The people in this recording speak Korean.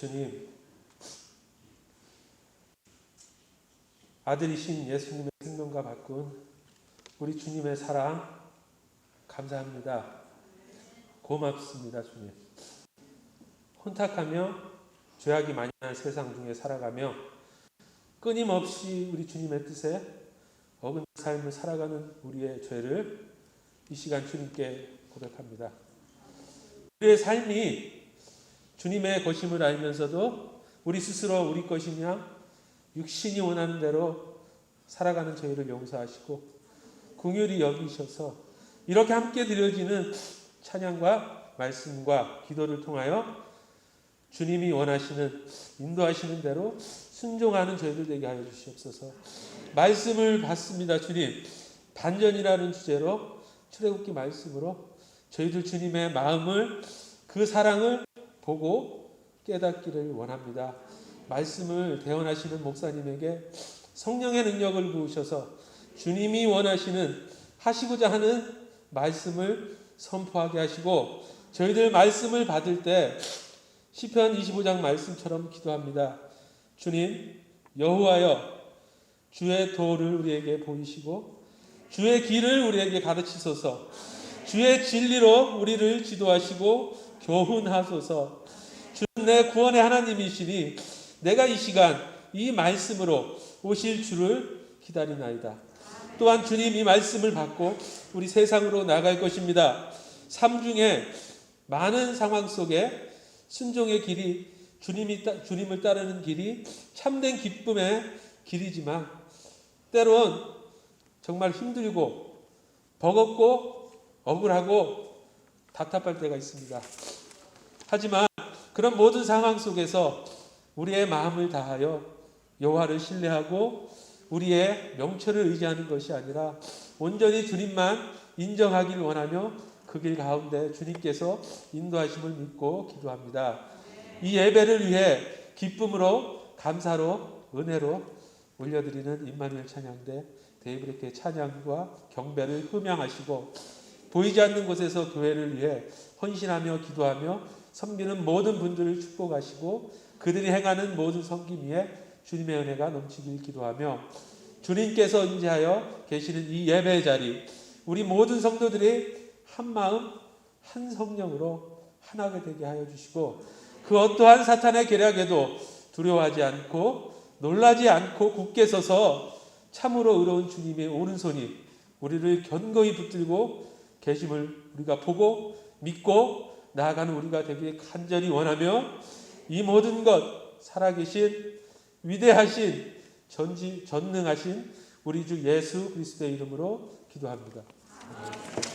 주님, 아들이신 예수님의 생명과 바꾼 우리 주님의 사랑 감사합니다. 고맙습니다, 주님. 혼탁하며 죄악이 많이 난 세상 중에 살아가며 끊임없이 우리 주님의 뜻에 어긋난 삶을 살아가는 우리의 죄를 이 시간 주님께 고백합니다. 우리의 삶이 주님의 것임을 알면서도 우리 스스로 우리 것이냐 육신이 원하는 대로 살아가는 저희를 용서하시고 궁휼히 여기셔서 이렇게 함께 드려지는 찬양과 말씀과 기도를 통하여 주님이 원하시는 인도하시는 대로 순종하는 저희들 되게 하여 주시옵소서. 말씀을 받습니다, 주님. 반전이라는 주제로 출애굽기 말씀으로 저희들 주님의 마음을 그 사랑을 보고 깨닫기를 원합니다. 말씀을 대언하시는 목사님에게 성령의 능력을 부으셔서 주님이 원하시는 하시고자 하는 말씀을 선포하게 하시고 저희들 말씀을 받을 때 시편 25장 말씀처럼 기도합니다. 주님 여호와여 주의 도를 우리에게 보이시고 주의 길을 우리에게 가르치소서 주의 진리로 우리를 지도하시고 교훈하소서 주는 내 구원의 하나님이시니 내가 이 시간 이 말씀으로 오실 주를 기다리나이다. 또한 주님 이 말씀을 받고 우리 세상으로 나갈 것입니다. 삶 중에 많은 상황 속에 순종의 길이 주님이 주님을 따르는 길이 참된 기쁨의 길이지만 때론 정말 힘들고 버겁고 억울하고 답답할 때가 있습니다. 하지만 그런 모든 상황 속에서 우리의 마음을 다하여 여호와를 신뢰하고 우리의 명철을 의지하는 것이 아니라 온전히 주님만 인정하길 원하며 그 길 가운데 주님께서 인도하심을 믿고 기도합니다. 이 예배를 위해 기쁨으로 감사로 은혜로 올려드리는 임마누엘 찬양대 데이브레크의 찬양과 경배를 흠양하시고 보이지 않는 곳에서 교회를 위해 헌신하며 기도하며 섬기는 모든 분들을 축복하시고 그들이 행하는 모든 섬김 위에 주님의 은혜가 넘치길 기도하며 주님께서 인지하여 계시는 이 예배 자리 우리 모든 성도들이 한 마음 한 성령으로 하나가 되게 하여 주시고 그 어떠한 사탄의 계략에도 두려워하지 않고 놀라지 않고 굳게 서서 참으로 의로운 주님의 오른손이 우리를 견고히 붙들고 계심을 우리가 보고 믿고 나아가는 우리가 되길 간절히 원하며 이 모든 것 살아계신 위대하신 전지 전능하신 우리 주 예수 그리스도의 이름으로 기도합니다.